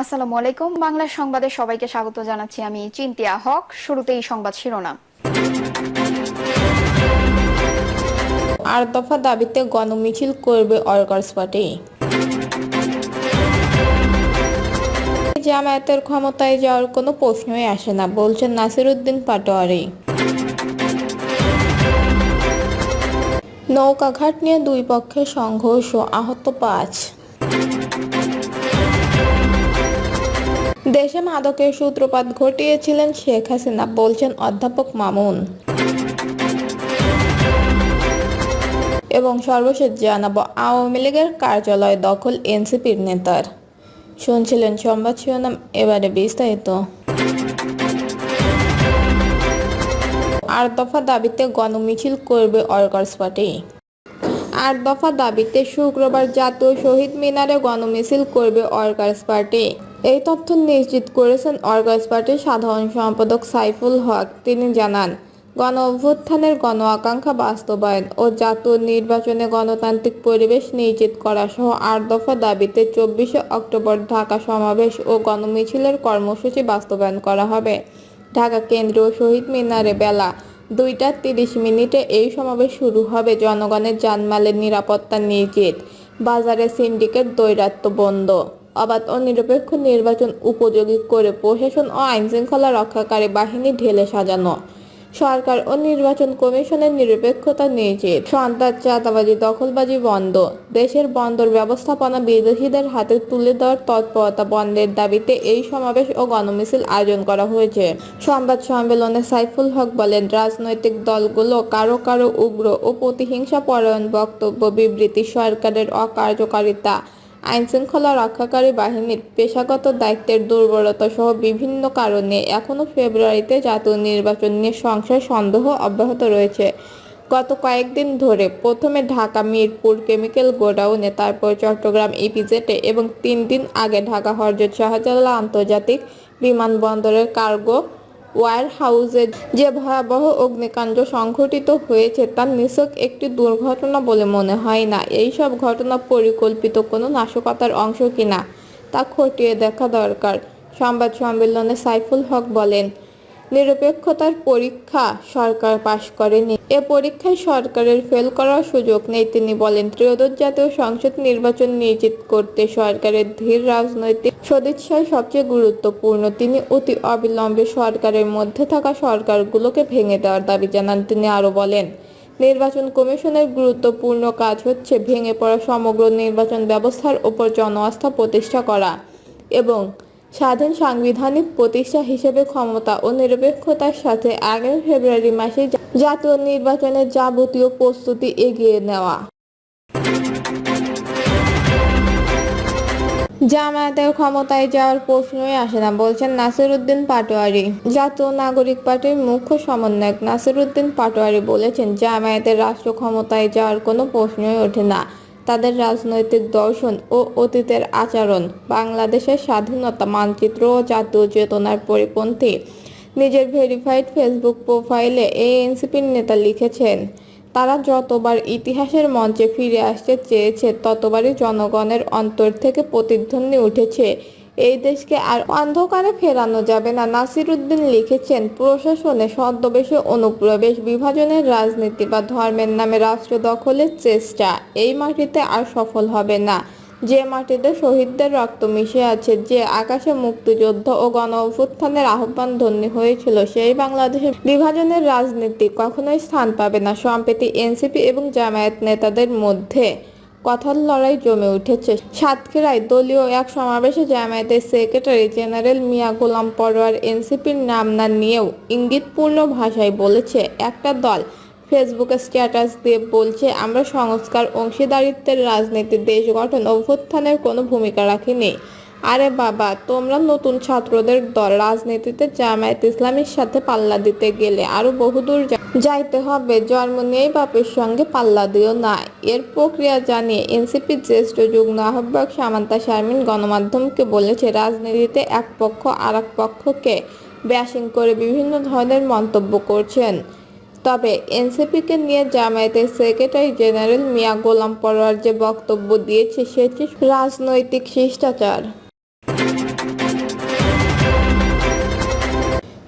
আসসালামু আলাইকুম। বাংলা সংবাদে সবাইকে স্বাগত জানাচ্ছি আমি চিন্তিয়া হক। শুরুতেই সংবাদ শিরোনাম। আর দফা দাবিতে গণমিছিল করবে অর্কার্স পার্টি। জামায়াতের ক্ষমতায় যাওয়ার কোনো প্রশ্নই আসে না, বলছেন নাসিরুদ্দিন পাটোয়ারি। নৌকাঘাট নিয়ে দুই পক্ষের সংঘর্ষ, আহত পাঁচ। দেশে মাদকের সূত্রপাত ঘটিয়েছিলেন শেখ হাসিনা, বলছেন অধ্যাপক মামুন। এবং সর্বশেষ জানাব, আওয়ামী লীগের কার্যালয় দখল এনসিপির নেতার। শুনছিলেন সংবাদ শিরোনাম, এবারে বিস্তারিত। আট দফা দাবিতে গণমিছিল করবে অর্কার্স পার্টি। আট দফা দাবিতে শুক্রবার জাতীয় শহীদ মিনারে গণমিছিল করবে অর্কার্স পার্টি। এই তথ্য নিশ্চিত করেছেন অর্কার্স পার্টির সাধারণ সম্পাদক সাইফুল হক। তিনি জানান, গণ অভ্যুত্থানের গণ আকাঙ্ক্ষা বাস্তবায়ন ও জাতীয় নির্বাচনে গণতান্ত্রিক পরিবেশ নিশ্চিত করা সহ আট দফা দাবিতে চব্বিশে অক্টোবর ঢাকা সমাবেশ ও গণমিছিলের কর্মসূচি বাস্তবায়ন করা হবে। ঢাকা কেন্দ্রীয় শহীদ মিনারে বেলা দুইটা তিরিশ মিনিটে এই সমাবেশ শুরু হবে জনগণের জানমালের নিরাপত্তা নিশ্চিত। বাজারে সিন্ডিকেট দৈরাত্য বন্ধ। অবাধ ও নিরপেক্ষ নির্বাচন উপযোগী করে প্রশাসন ও আইনশৃঙ্খলা রক্ষাকারী বাহিনী ঢেলে সাজানো। সরকার ও নির্বাচন কমিশনের নিরপেক্ষতা নিয়েছে সন্ত্রাস, চাঁদাবাজি, দখলবাজি বন্ধ। দেশের বন্দর ব্যবস্থাপনা বিদেশিদের হাতে তুলে দেওয়ার তৎপরতা বন্ধের দাবিতে এই সমাবেশ ও গণমিছিল আয়োজন করা হয়েছে। সংবাদ সম্মেলনে সাইফুল হক বলেন, রাজনৈতিক দলগুলো কারও কারও উগ্র ও প্রতিহিংসা পরায়ণ বক্তব্য বিবৃতি সরকারের অকার্যকারিতা আইনশৃঙ্খলা রক্ষাকারী বাহিনীর পেশাগত দায়িত্বের দুর্বলতা সহ বিভিন্ন কারণে এখনও ফেব্রুয়ারিতে জাতীয় নির্বাচন নিয়ে সংশয়, সন্দেহ অব্যাহত রয়েছে। গত কয়েকদিন ধরে প্রথমে ঢাকা, মিরপুর, কেমিক্যাল গোডাউনে, তারপর চট্টগ্রাম ইপিজেটে এবং তিন দিন আগে ঢাকা, হরজত শাহজালাল আন্তর্জাতিক বিমানবন্দরের কার্গো ওয়ার হাউসে যে ভয়াবহ অগ্নিকাণ্ড সংঘটিত হয়েছে, তার নিছক একটি দুর্ঘটনা বলে মনে হয় না। এই সব ঘটনা পরিকল্পিত কোনো নাশকতার অংশ কিনা তা খতিয়ে দেখা দরকার, সংবাদ সম্মেলনে সাইফুল হক বলেন। নিরপেক্ষতার পরীক্ষা সরকার পাশ করেনি। এ পরীক্ষায় সরকারের ফেল করার সুযোগ নেই, তিনি বলেন। ত্রয়োদশ জাতীয় সংসদ নির্বাচন নিশ্চিত করতে সরকারের ধীর রাজনৈতিক সদিচ্ছায় সবচেয়ে গুরুত্বপূর্ণ। তিনি অতি অবিলম্বে সরকারের মধ্যে থাকা সরকারগুলোকে ভেঙে দেওয়ার দাবি জানান। তিনি আরও বলেন, নির্বাচন কমিশনের গুরুত্বপূর্ণ কাজ হচ্ছে ভেঙে পড়া সমগ্র নির্বাচন ব্যবস্থার উপর জনআস্থা প্রতিষ্ঠা করা এবং স্বাধীন সাংবিধানিক প্রতিষ্ঠা হিসেবে ক্ষমতা ও নিরপেক্ষতার সাথে আগামী ফেব্রুয়ারি মাসে জাতীয় নির্বাচনের যাবতীয় প্রস্তুতি এগিয়ে নেওয়া। জামায়াতের ক্ষমতায় যাওয়ার প্রশ্নই আসে না, বলছেন নাসিরুদ্দিন পাটোয়ারি। জাতীয় নাগরিক পার্টির মুখ্য সমন্বয়ক নাসিরুদ্দিন পাটোয়ারি বলেছেন, জামায়াতের রাষ্ট্র ক্ষমতায় যাওয়ার কোনো প্রশ্নই ওঠে না। তাদের রাজনৈতিক দর্শন ও অতীতের আচরণ, বাংলাদেশের স্বাধীনতা মানচিত্র ও জাতীয় চেতনার পরিপন্থী। নিজের ভেরিফাইড ফেসবুক প্রোফাইলে এই এনসিপির নেতা লিখেছেন, তারা যতবার ইতিহাসের মঞ্চে ফিরে আসতে চেয়েছে, ততবারই জনগণের অন্তর থেকে প্রতিধ্বনি উঠেছে। এই দেশকে আর অন্ধকারে ফেরানো যাবে না। নাসিরুদ্দিন লিখেছেন, প্রশাসনে সদ্যবেশে অনুপ্রবেশ বিভাজনের রাজনীতি বা ধর্মের নামে রাষ্ট্র দখলের চেষ্টা, এই মাটিতে আর সফল হবে না। যে মাটিতে শহীদদের রক্ত মিশে আছে, যে আকাশে মুক্তিযুদ্ধ ও গণ অভ্যুত্থানের আহ্বান ধন্যী হয়েছিল, সেই বাংলাদেশের বিভাজনের রাজনীতি কখনোই স্থান পাবে না। সম্প্রতি এনসিপি এবং জামায়াত নেতাদের মধ্যে কথার লড়াই জমে উঠেছে। সাতক্ষীরায় দলীয় এক সমাবেশে জামায়াতের সেক্রেটারি জেনারেল মিয়া গোলাম পরোয়ার এনসিপির নাম না নিয়েও ইঙ্গিতপূর্ণ ভাষায় বলেছে, একটা দল ফেসবুকে স্ট্যাটাস দিয়ে বলছে, আমরা সংস্কার, অংশীদারিত্বের রাজনীতি, দেশ গঠন, অভ্যুত্থানের কোনো ভূমিকা রাখিনি। আরে বাবা, তোমরা নতুন ছাত্রদের দল রাজনীতিতে জামায়াত ইসলামীর সাথে পাল্লা দিতে গেলে আরও বহুদূর যাইতে হবে। জন্ম নিয়েই বাপের সঙ্গে পাল্লা দিও না। এর প্রক্রিয়া জানিয়ে এনসিপির জ্যেষ্ঠ যুগ্ম আহ্বায়ক সামান্তা শারমিন গণমাধ্যমকে বলেছে, রাজনীতিতে এক পক্ষ আর এক পক্ষকে ব্যাসিং করে বিভিন্ন ধরনের মন্তব্য করছেন। তবে এনসিপিকে নিয়ে জামায়াতের সেক্রেটারি জেনারেল মিয়া গোলাম পরোয়ার যে বক্তব্য দিয়েছে, সেটি রাজনৈতিক শিষ্টাচার।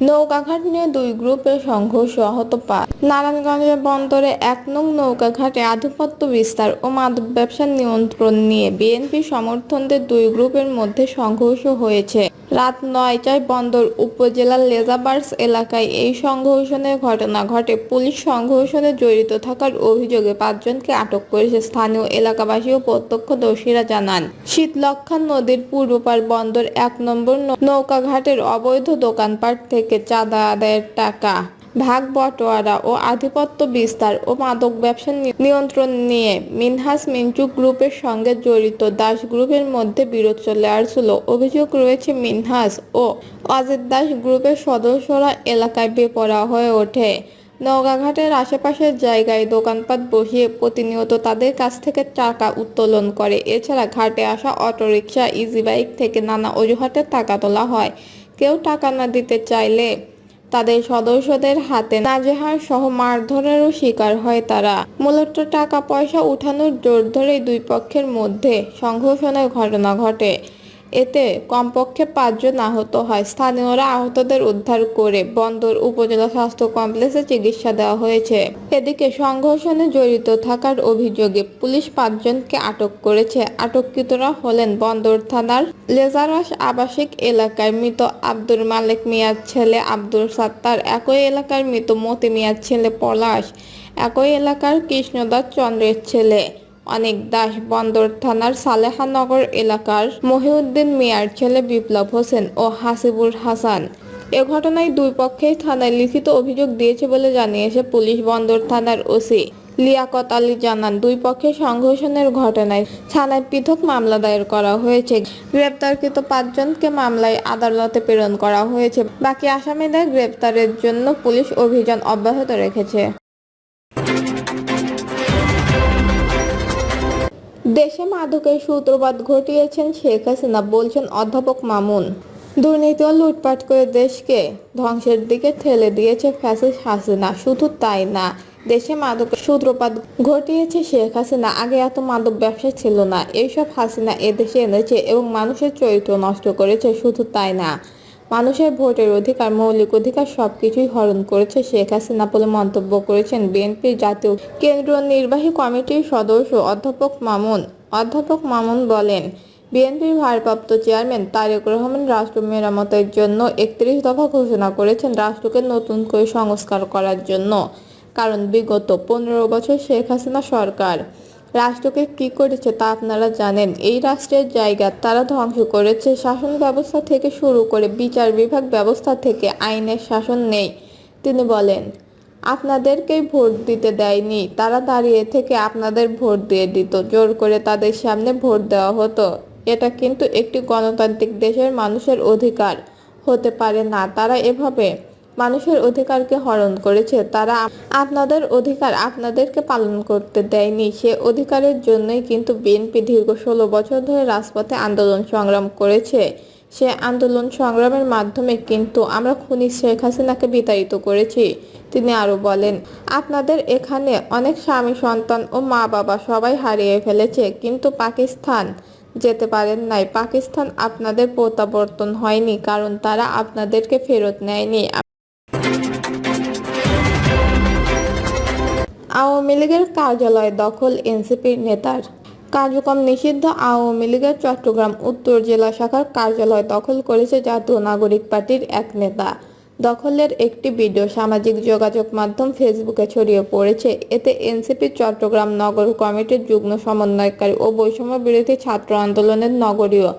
নৌকাঘাট নিয়ে দুই গ্রুপের সংঘর্ষ আহত পা নারায়ণগঞ্জের বন্দরে এক নং নৌকাঘাটে আধিপত্য বিস্তার ও মাদক ব্যবসার নিয়ন্ত্রণ নিয়ে বিএনপি সমর্থনদের দুই গ্রুপের মধ্যে সংঘর্ষ হয়েছে। রাত নয়টায় বন্দর উপজেলার লেজাবার্স এলাকায় এই সংঘর্ষণের ঘটনা ঘটে। পুলিশ সংঘর্ষণে জড়িত থাকার অভিযোগে পাঁচজনকে আটক করেছে। স্থানীয় এলাকাবাসী ও প্রত্যক্ষদর্শীরা জানান শীতলক্ষা নদীর পূর্বপার বন্দর এক নম্বর নৌকাঘাটের অবৈধ দোকানপাট থেকে চাঁদা আদায়ের টাকা ভাগ বটোয়ারা ও আধিপত্য বিস্তার ও মাদক ব্যবসা নিয়ন্ত্রণ নিয়ে মিনহাস মিন্টু গ্রুপের সঙ্গে জড়িত দাস গ্রুপের মধ্যে বিরোধ চলে আসছিল। অভিযোগ রয়েছে, মিনহাস ও অজিত দাস গ্রুপের সদস্যরা এলাকায় বেপরা হয়ে ওঠে। নৌকাঘাটের আশেপাশের জায়গায় দোকানপাট বসিয়ে প্রতিনিয়ত তাদের কাছ থেকে টাকা উত্তোলন করে। এছাড়া ঘাটে আসা অটোরিকশা ইজি বাইক থেকে নানা অজুহাতে টাকা তোলা হয়। কেউ টাকা না দিতে চাইলে তাদের সদস্যদের হাতে নাজেহার সহ মারধরেরও শিকার হয় তারা। মূলত টাকা পয়সা উঠানোর জোর ধরে দুই পক্ষের মধ্যে সংঘর্ষণের ঘটনা ঘটে। এতে কমপক্ষে পাঁচজন আহত হয়। স্থানীয়রা আহতদের উদ্ধার করে বন্দর, উপজেলা স্বাস্থ্য কমপ্লেক্সে চিকিৎসা দেওয়া হয়েছে। এদিকে সংঘর্ষণে জড়িত থাকার অভিযোগে পুলিশ পাঁচজনকে আটক করেছে। আটককৃতরা হলেন বন্দর থানার লেজারাস আবাসিক এলাকার মৃত আব্দুল মালিক মিয়ার ছেলে আব্দুল সাত্তার, একই এলাকার মৃত মতি মিয়ার ছেলে পলাশ, একই এলাকার কৃষ্ণদাস চন্দ্রের ছেলে। অনেক দাস বন্দর থানার সালেহানগর এলাকার মহিউদ্দিন মিয়ার ছেলে বিপ্লব হোসেন ও হাসিবুর হাসান। এ ঘটনায় দুই পক্ষেই থানায় লিখিত অভিযোগ দিয়েছে বলে জানিয়েছে পুলিশ বন্দর থানার ওসি। লিয়াকত আলী জানান, দুই পক্ষের সংঘর্ষণের ঘটনায় থানায় পৃথক মামলা দায়ের করা হয়েছে। গ্রেপ্তারকৃত পাঁচজনকে মামলায় আদালতে প্রেরণ করা হয়েছে। বাকি আসামিদের গ্রেপ্তারের জন্য পুলিশ অভিযান অব্যাহত রেখেছে। দেশে মাদকের সূত্রপাত ঘটিয়েছেন শেখ হাসিনা, বলছেন অধ্যাপক মামুন। দুর্নীতি ও লুটপাট করে দেশকে ধ্বংসের দিকে ঠেলে দিয়েছে ফ্যাসিস্ট হাসিনা। শুধু তাই না, দেশে মাদকের সূত্রপাত ঘটিয়েছে শেখ হাসিনা। আগে এত মাদক ব্যবসা ছিল না। এইসব হাসিনা এদেশে এনেছে এবং মানুষের চরিত্র নষ্ট করেছে। শুধু তাই না মানুষের ভোটের অধিকার, মৌলিক অধিকার সবকিছুই হরণ করেছে শেখ হাসিনা বলে মন্তব্য করেছেন বিএনপির জাতীয় কেন্দ্রীয় নির্বাহী কমিটির সদস্য অধ্যাপক মামুন। অধ্যাপক মামুন বলেন, বিএনপির ভারপ্রাপ্ত চেয়ারম্যান তারেক রহমান রাষ্ট্র মেরামতের জন্য একত্রিশ দফা ঘোষণা করেছেন রাষ্ট্রকে নতুন করে সংস্কার করার জন্য। কারণ বিগত পনেরো বছর শেখ হাসিনা সরকার রাষ্ট্রকে কি করেছে তা আপনারা জানেন। এই রাষ্ট্রের জায়গা তারা ধ্বংস করেছে। শাসন ব্যবস্থা থেকে শুরু করে বিচার বিভাগ ব্যবস্থা থেকে আইনের শাসন নেই, তিনি বলেন। আপনাদেরকেই ভোট দিতে দেয়নি। তারা দাঁড়িয়ে থেকে আপনাদের ভোট দিয়ে দিত। জোর করে তাদের সামনে ভোট দেওয়া হতো। এটা কিন্তু একটি গণতান্ত্রিক দেশের মানুষের অধিকার। হতে পারে না। তারা এভাবে মানুষের অধিকারকে হরণ করেছে। তারা আপনাদের অধিকার আপনাদেরকে পালন করতে দেয়নি। সে অধিকারের জন্যই কিন্তু বিএনপি দীর্ঘ ষোলো বছর ধরে রাজপথে আন্দোলন সংগ্রাম করেছে। সে আন্দোলন সংগ্রামের মাধ্যমে কিন্তু আমরা খুনি শেখ হাসিনাকে বিতাড়িত করেছি। তিনি আরও বলেন, আপনাদের এখানে অনেক স্বামী, সন্তান ও মা বাবা সবাই হারিয়ে ফেলেছে, কিন্তু পাকিস্তান যেতে পারেন নাই। পাকিস্তান আপনাদের প্রত্যাবর্তন হয়নি, কারণ তারা আপনাদেরকে ফেরত নেয়নি। আওয়ামী লীগের কার্যালয় দখল এনসিপির নেতার। কার্যক্রম নিষিদ্ধ। আওয়ামী লীগের চট্টগ্রাম উত্তর জেলা শাখার কার্যালয় দখল করেছে জাতীয় নাগরিক পার্টির এক নেতা। দখলের একটি ভিডিও সামাজিক যোগাযোগ মাধ্যম ফেসবুকে ছড়িয়ে পড়েছে। এতে এনসিপি, চট্টগ্রাম নগর কমিটির যুগ্ম সমন্বয়কারী ও বৈষম্য বিরোধী ছাত্র আন্দোলনের নগরীয়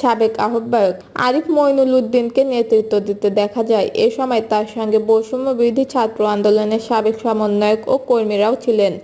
সাবেক আহ্বায়ক আরিফ মইনুল উদ্দিনকে নেতৃত্ব দিতে দেখা যায়। এ সময় তার সঙ্গে বৈষম্য বিরোধী ছাত্র আন্দোলনের সাবেক সমন্বয়ক ও কর্মীরাও ছিলেন।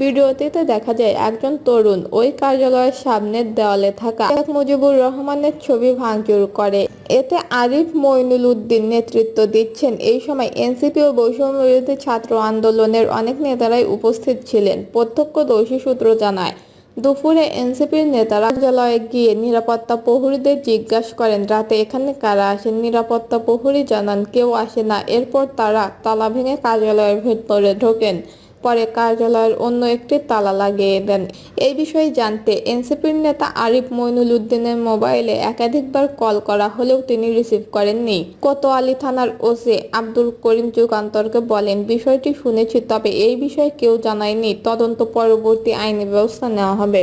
ভিডিওটিতে দেখা যায়, একজন তরুণ ওই কার্যালয়ের সামনের দেওয়ালে থাকা শেখ মুজিবুর রহমানের ছবি ভাঙচুর করে। এতে আরিফ মইনুল উদ্দিন নেতৃত্ব দিচ্ছেন। এই সময় এনসিপি ও বৈষম্য বিরোধী ছাত্র আন্দোলনের অনেক নেতারাই উপস্থিত ছিলেন, প্রত্যক্ষদর্শী সূত্র জানায়। দুপুরে এনসিপির নেতারা কার্যালয়ে গিয়ে নিরাপত্তা প্রহরীদের জিজ্ঞাসা করেন, রাতে এখানে কারা আসেন? নিরাপত্তা প্রহরী জানান, কেউ আসে না। এরপর তারা তালা ভেঙে কার্যালয়ের ভেতরে ঢোকেন। পরে কার্যালয়ের অন্য একটি তালা লাগিয়ে দেন। এই বিষয়ে জানতে এনসিপির নেতা আরিফ মইনুল উদ্দিনের মোবাইলে একাধিকবার কল করা হলেও তিনি রিসিভ করেননি। কোতোয়ালি থানার ওসি আব্দুল করিম যুগান্তরকে বলেন, বিষয়টি শুনেছি, তবে এই বিষয়ে কেউ জানায়নি। তদন্ত পরবর্তী আইনি ব্যবস্থা নেওয়া হবে।